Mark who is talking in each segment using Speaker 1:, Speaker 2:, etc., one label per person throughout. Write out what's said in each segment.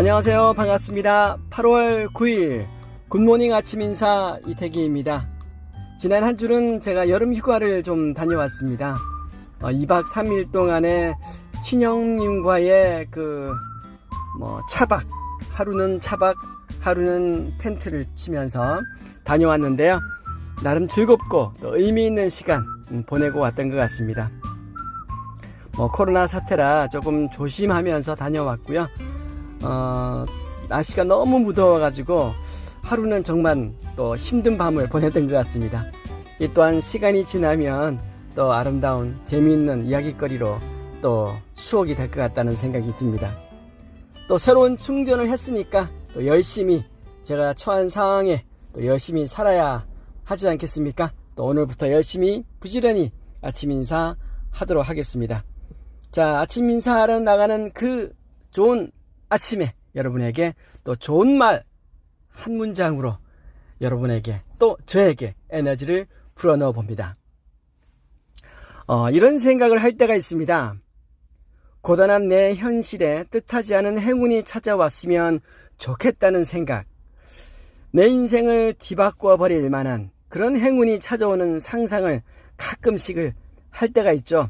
Speaker 1: 안녕하세요. 반갑습니다. 8월 9일 굿모닝 아침 인사 이태기입니다. 지난 한 주는 제가 여름 휴가를 좀 다녀왔습니다. 어, 2박 3일 동안에 친형님과의 그, 뭐, 차박, 하루는 차박, 하루는 텐트를 치면서 다녀왔는데요. 나름 즐겁고 또 의미 있는 시간 음, 보내고 왔던 것 같습니다. 뭐, 코로나 사태라 조금 조심하면서 다녀왔고요. 어, 날씨가 너무 무더워가지고 하루는 정말 또 힘든 밤을 보냈던 것 같습니다. 이 또한 시간이 지나면 또 아름다운 재미있는 이야기거리로 또 추억이 될 것 같다는 생각이 듭니다. 또 새로운 충전을 했으니까 또 열심히 제가 처한 상황에 또 열심히 살아야 하지 않겠습니까? 또 오늘부터 열심히 부지런히 아침 인사 하도록 하겠습니다. 자, 아침 인사하러 나가는 그 좋은 아침에 여러분에게 또 좋은 말 한 문장으로 여러분에게 또 저에게 에너지를 불어넣어 봅니다. 어, 이런 생각을 할 때가 있습니다. 고단한 내 현실에 뜻하지 않은 행운이 찾아왔으면 좋겠다는 생각. 내 인생을 뒤바꿔 버릴 만한 그런 행운이 찾아오는 상상을 가끔씩을 할 때가 있죠.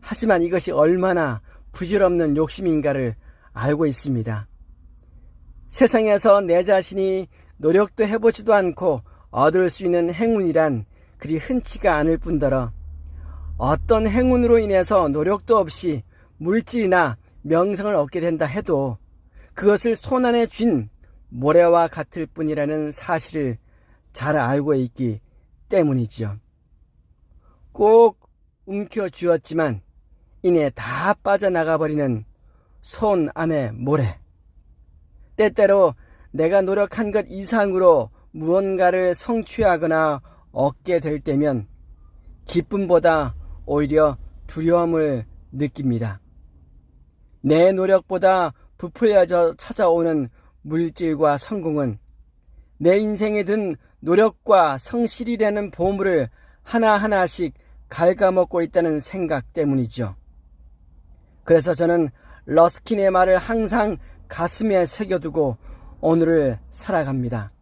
Speaker 1: 하지만 이것이 얼마나 부질없는 욕심인가를 알고 있습니다. 세상에서 내 자신이 노력도 해보지도 않고 얻을 수 있는 행운이란 그리 흔치가 않을 뿐더러 어떤 행운으로 인해서 노력도 없이 물질이나 명성을 얻게 된다 해도 그것을 손안에 쥔 모래와 같을 뿐이라는 사실을 잘 알고 있기 때문이지요. 꼭 움켜 쥐었지만 이내 다 빠져나가 버리는 손 안에 모래. 때때로 내가 노력한 것 이상으로 무언가를 성취하거나 얻게 될 때면 기쁨보다 오히려 두려움을 느낍니다. 내 노력보다 부풀려져 찾아오는 물질과 성공은 내 인생에 든 노력과 성실이라는 보물을 하나하나씩 갉아먹고 있다는 생각 때문이죠. 그래서 저는 러스킨의 말을 항상 가슴에 새겨두고 오늘을 살아갑니다.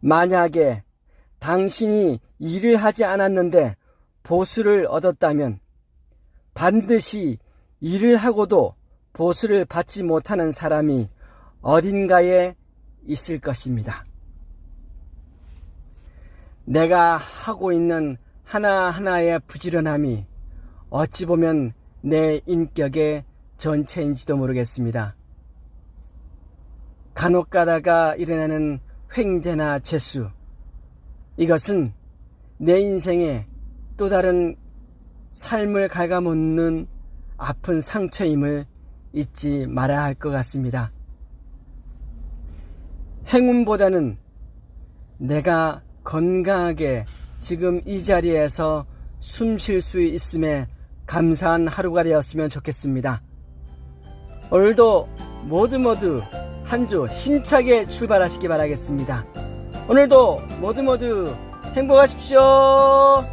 Speaker 1: 만약에 당신이 일을 하지 않았는데 보수를 얻었다면 반드시 일을 하고도 보수를 받지 못하는 사람이 어딘가에 있을 것입니다. 내가 하고 있는 하나하나의 부지런함이 어찌 보면 내 인격의 전체인지도 모르겠습니다. 간혹 가다가 일어나는 횡재나 재수. 이것은 내 인생의 또 다른 삶을 갉아먹는 아픈 상처임을 잊지 말아야 할 것 같습니다. 행운보다는 내가 건강하게 지금 이 자리에서 숨 쉴 수 있음에 감사한 하루가 되었으면 좋겠습니다. 오늘도 모두 모두 한 주 힘차게 출발하시기 바라겠습니다. 오늘도 모두 모두 행복하십시오.